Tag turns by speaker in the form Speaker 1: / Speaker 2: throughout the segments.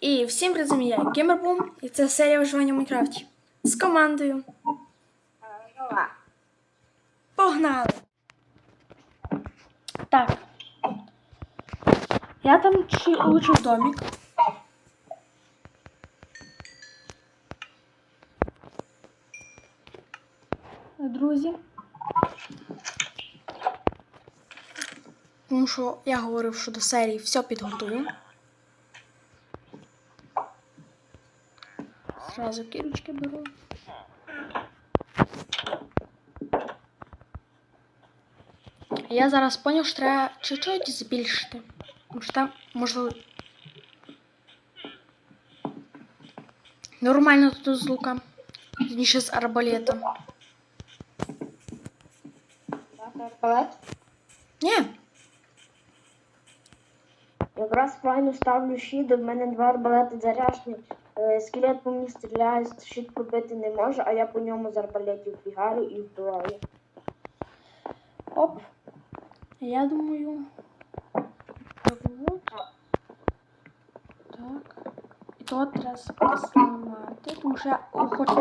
Speaker 1: І всім привіт, я Геймербум, і це серія виживання в Майнкрафті. З командою. Погнали! Так. Я там чи улучшив домик. Друзі. Тому що я говорив, що до серії все підготую. Зразу кірочки беру. Я зараз поняв, що треба чуть-чуть збільшити. Тому що там. Нормально тут з лука. Ніше з арбалетом.
Speaker 2: Арбалет?
Speaker 1: Ні.
Speaker 2: Якраз правильно ставлю щит, в мене два арбалети заряжені. Е, Скелет по мені стріляє, щит пробити не може, а я по ньому з арбалетів бігаю і вбиваю.
Speaker 1: Оп. Я думаю. Так. Так. І то треба зламати, тому що я хочу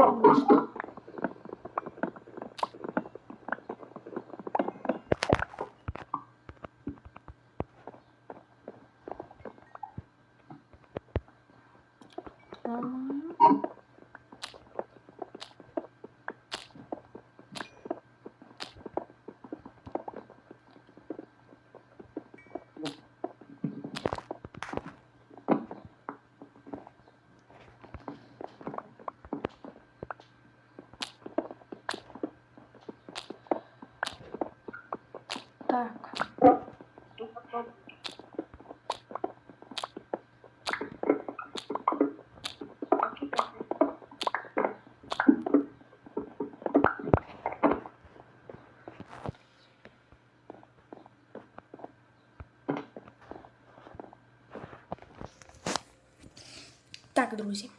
Speaker 1: Так, друзі.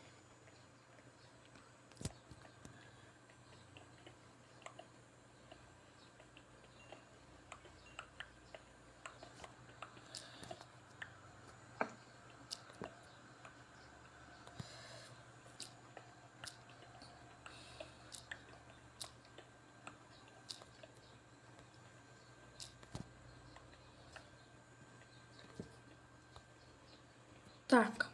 Speaker 1: Так.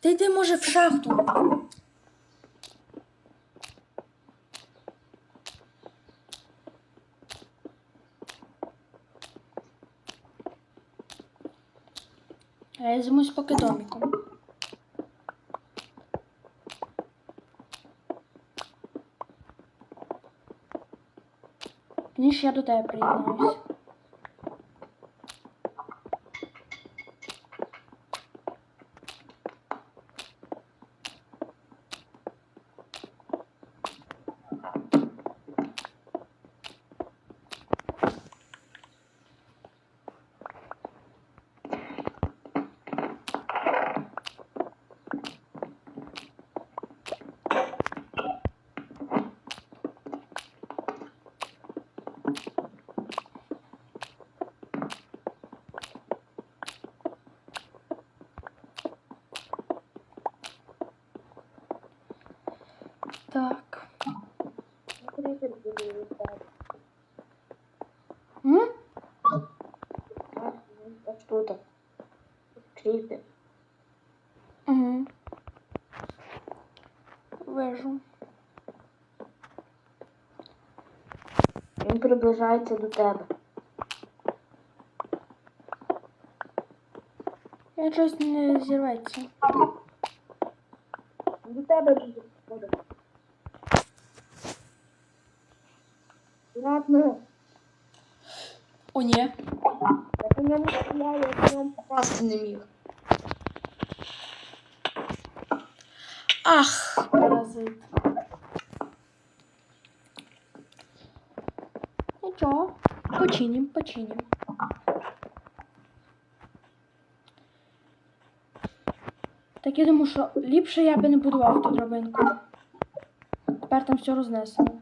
Speaker 1: Ти йди, може, в шахту. А я займусь поки Ніж я до тебе приєднаюсь. Так.
Speaker 2: Кріпер буде літати.
Speaker 1: М?
Speaker 2: Тут. Кріпер.
Speaker 1: Угу. Вижу.
Speaker 2: Він приближається до тебе.
Speaker 1: Я щось не зірветься.
Speaker 2: До тебе буде підходити. Ладно,
Speaker 1: О, ні.
Speaker 2: я по ньому стріляю, я ньому попасти не міг.
Speaker 1: Ах, паразит. Нічого. Починім, починім. Так я думаю, що ліпше я би не будував ту драбинку. Тепер там все рознесено.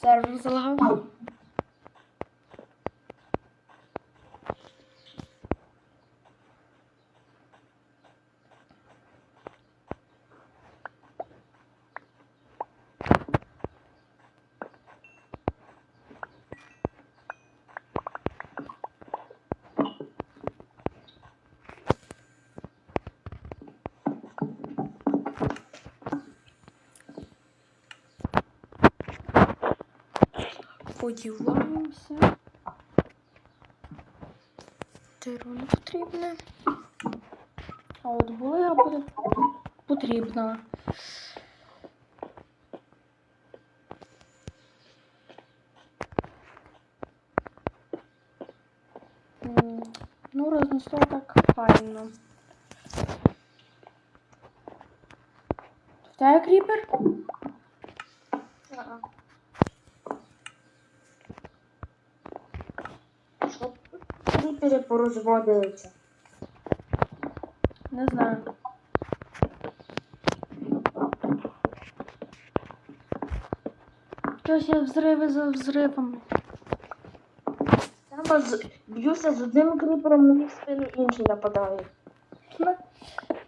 Speaker 1: Server'ı salamam. Подіваємося. Тиро не потрібне. А от була буде потрібна. Ну, рознесло так файно. В тебе кріпер?
Speaker 2: Щоб кріпери порозводилися.
Speaker 1: Не знаю. Щось я взриви за взривами.
Speaker 2: Там з... б'юся з одним кріпером, мені в спину інший нападає.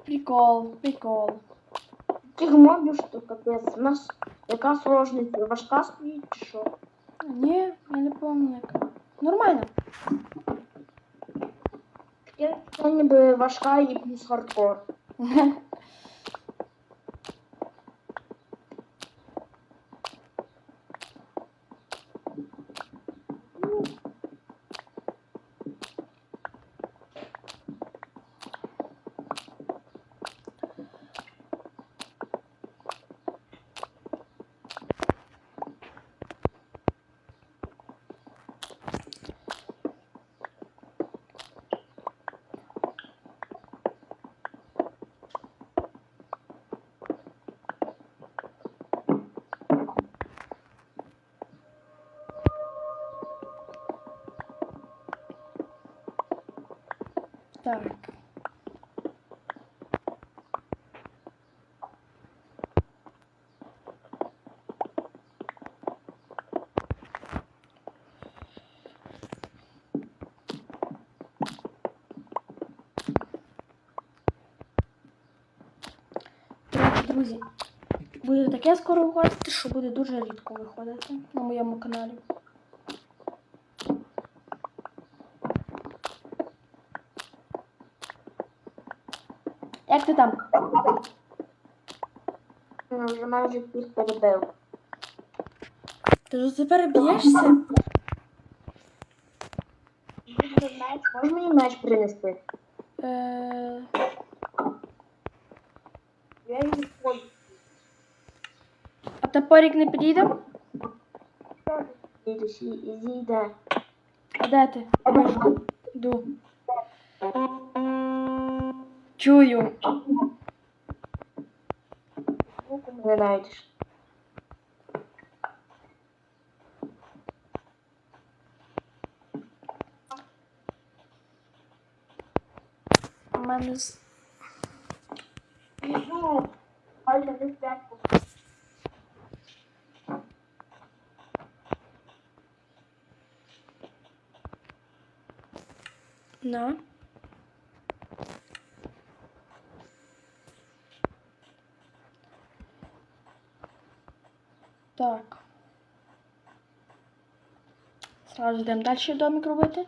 Speaker 1: Прикол, прикол.
Speaker 2: Тих мобів, що капець. У нас яка сложність? Важка стоїть чи що?
Speaker 1: Ні, я не пам'ятаю. Нормально.
Speaker 2: Це ніби важка і плюс хардкор.
Speaker 1: Так. Друзі, буде таке скоро виходити, що буде дуже рідко виходити на моєму каналі. Як ти там?
Speaker 2: Я вже майже всіх перебив.
Speaker 1: Ти ж тепер б'єшся?
Speaker 2: Можеш мені меч принести?
Speaker 1: Е,
Speaker 2: Я її хочу.
Speaker 1: а топорик не підійде?
Speaker 2: Ідеш і зійде.
Speaker 1: А де ти? Йду. Чую.
Speaker 2: Руку не знайдеш.
Speaker 1: У мене з-
Speaker 2: Біжу. Альта не спятку.
Speaker 1: На. Так. Сразу йдемо далі домик робити.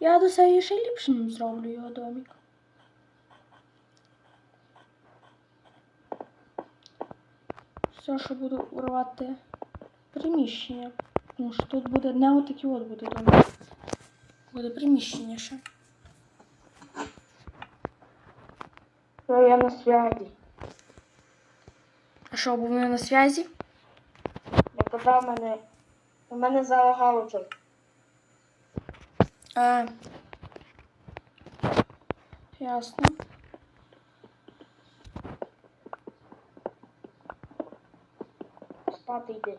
Speaker 1: Я до себе ще ліпшим зроблю його домик. Все, що буду урвати приміщення. Тому що тут буде не отакий от буде домик. Буде приміщення ще.
Speaker 2: Все, я на связи.
Speaker 1: А що, був не на зв'язі?
Speaker 2: Я казав мене. У мене залагало вже.
Speaker 1: А. Ясно.
Speaker 2: Спати йди.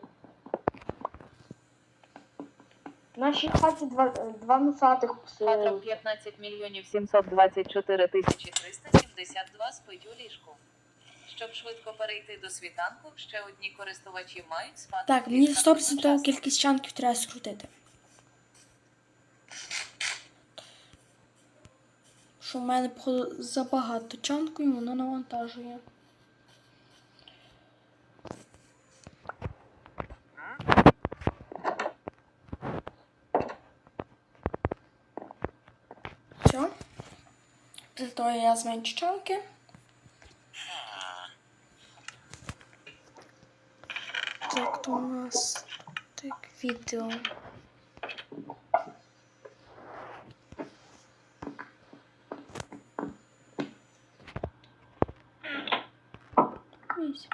Speaker 2: В нашій хаті два, два носатих пси.
Speaker 3: 15 мільйонів 724 тисячі 372 спить у ліжку. Щоб швидко перейти до світанку, ще одні користувачі мають спати.
Speaker 1: Так, мені
Speaker 3: ліжках
Speaker 1: 100% кількість чанків треба скрутити. Що в мене, походу, забагато чанку і воно навантажує. Все. Після того я зменшу чанки. Так, то у нас так, відео. Вісім.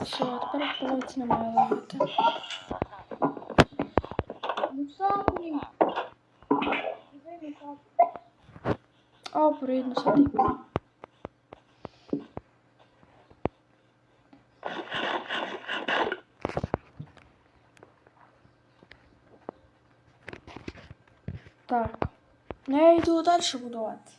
Speaker 1: Все, тепер в полиці немає лагати.
Speaker 2: Ну сам.
Speaker 1: А, прийду сюди. Так. Ну я йду далі будувати.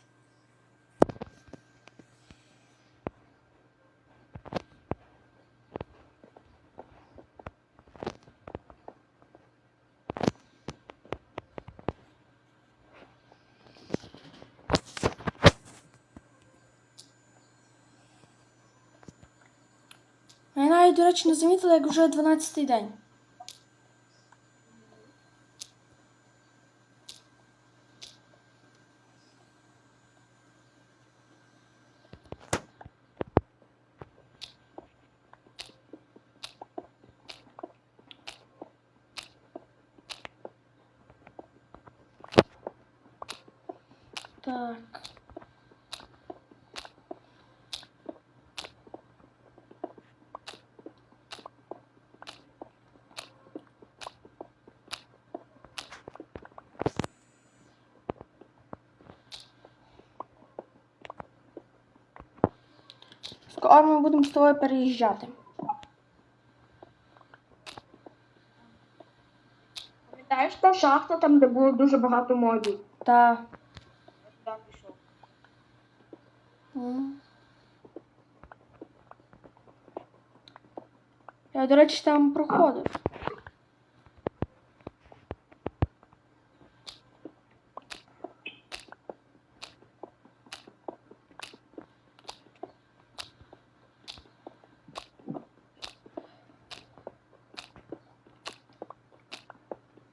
Speaker 1: Я навіть, до речі, не замітила, як вже 12-й день. Так. Скоро ми будемо з тобою переїжджати.
Speaker 2: Пам'ятаєш та шахта там, де було дуже багато модів?
Speaker 1: Та.
Speaker 2: Я туди пішов.
Speaker 1: м. Я, до речі, там проходив.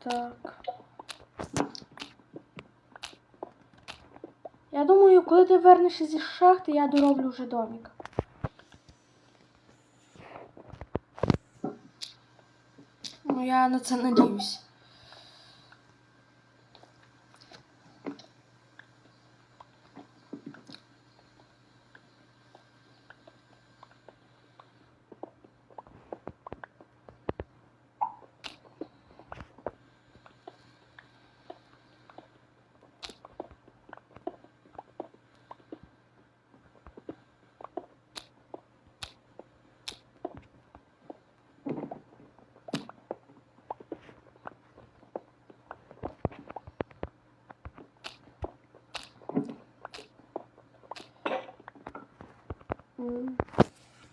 Speaker 1: Так. Я думаю, коли ти вернешся зі шахти, я дороблю вже домик. Ну, я на це надіюсь.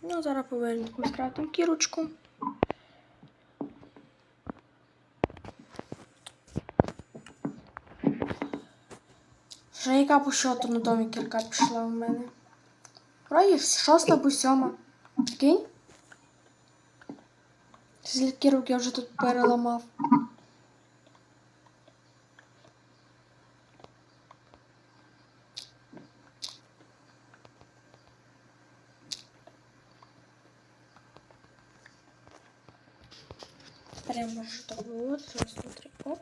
Speaker 1: Ну, зараз повернемо скратимо кірочку. Вже яка по счету на домі кірка пішла в мене? Вроді шоста або сьома. Кинь. Скільки кірок я вже тут переламав. Прямо ж так вот, раз, два, три, оп.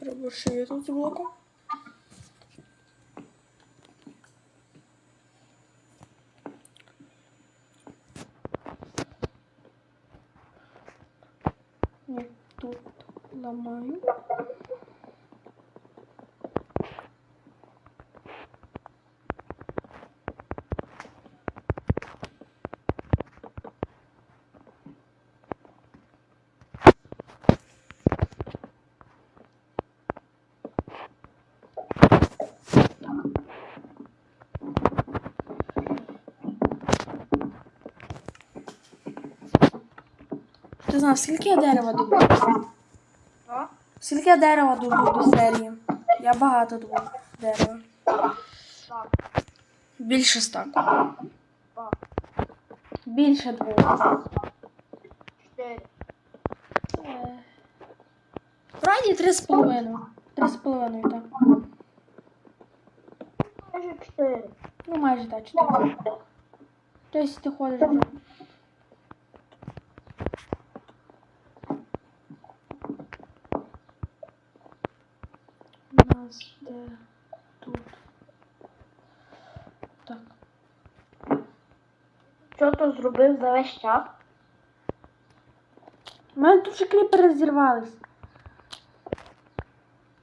Speaker 1: Пробушую тут з блоком. Ні, тут ламаю. Знав, скільки я дерева добув? Скільки я дерева добув до серії? Я багато добув дерева. Більше стаку. Більше двох.
Speaker 2: чотири.
Speaker 1: Вроді три з половиною. Три з половиною, так.
Speaker 2: Може чотири.
Speaker 1: Ну, майже так, чотири. Тобто ти ходиш вже. У нас де тут. Так.
Speaker 2: Зробив за весь час?
Speaker 1: У мене тут вже кліпери зірвались.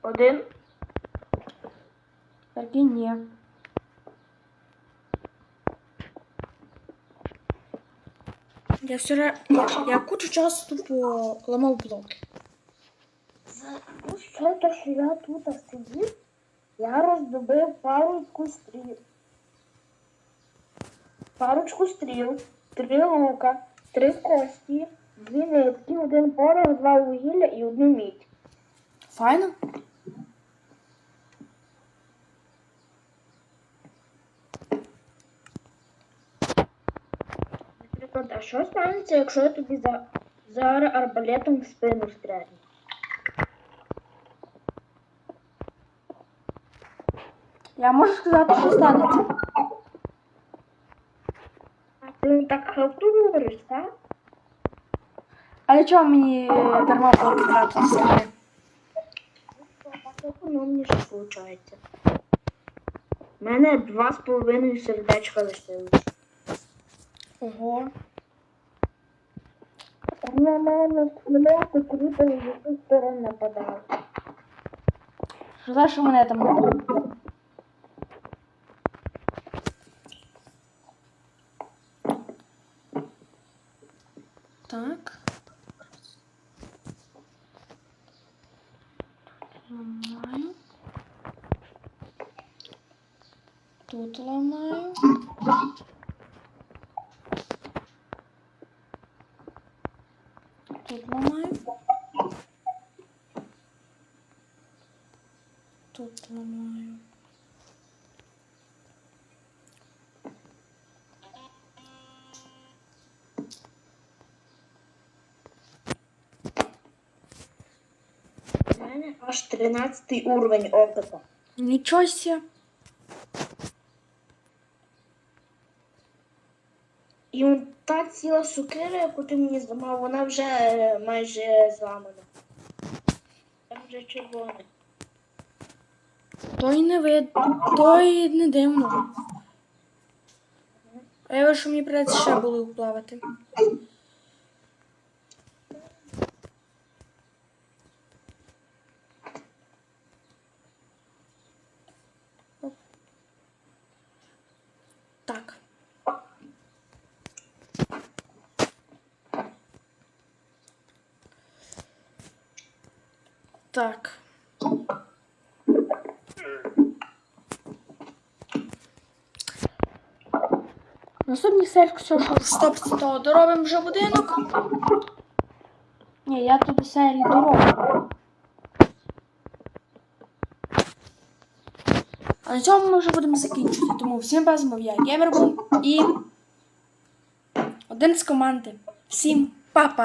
Speaker 2: Один.
Speaker 1: Так і ні. Я вчора. Я, я кучу часу тупо ламав блоки.
Speaker 2: Ну що то, що я тут сидів, я роздобив парочку стріл. Парочку стріл, три лука, три кості, дві нитки, один порох, два вугілля і одну мідь.
Speaker 1: Файно?
Speaker 2: Наприклад, а що станеться, якщо я тобі за, зараз арбалетом в спину стрельну?
Speaker 1: Я можу сказати, що станеться.
Speaker 2: А ти так халтуру говориш, так?
Speaker 1: Але чого мені е, дарма тратити, скажи?
Speaker 2: Так економніше виходить. У мене два з половиною сердечка лишилось.
Speaker 1: Ого.
Speaker 2: На мене стріляти круто і з усіх сторон нападав.
Speaker 1: Що за що мене там Так. Ламаю. Тут ламаю. Тут ламаю. Тут ламаю.
Speaker 2: Мене аж 13 уровень опита.
Speaker 1: Нічого себе.
Speaker 2: І он та ціла сукира, яку ти мені зламав, вона вже е, майже зламана. Там вже червоне.
Speaker 1: То й не вид, то й не дивно. А я що мені придеться ще було плавати. Оп. Так. Так. Наступний серф, все, що стоп, то доробимо вже будинок. Ні, я тут серії дороблю. А на цьому ми вже будемо закінчувати. Тому всім мов я Геймербум і один з команди. Всім па-па!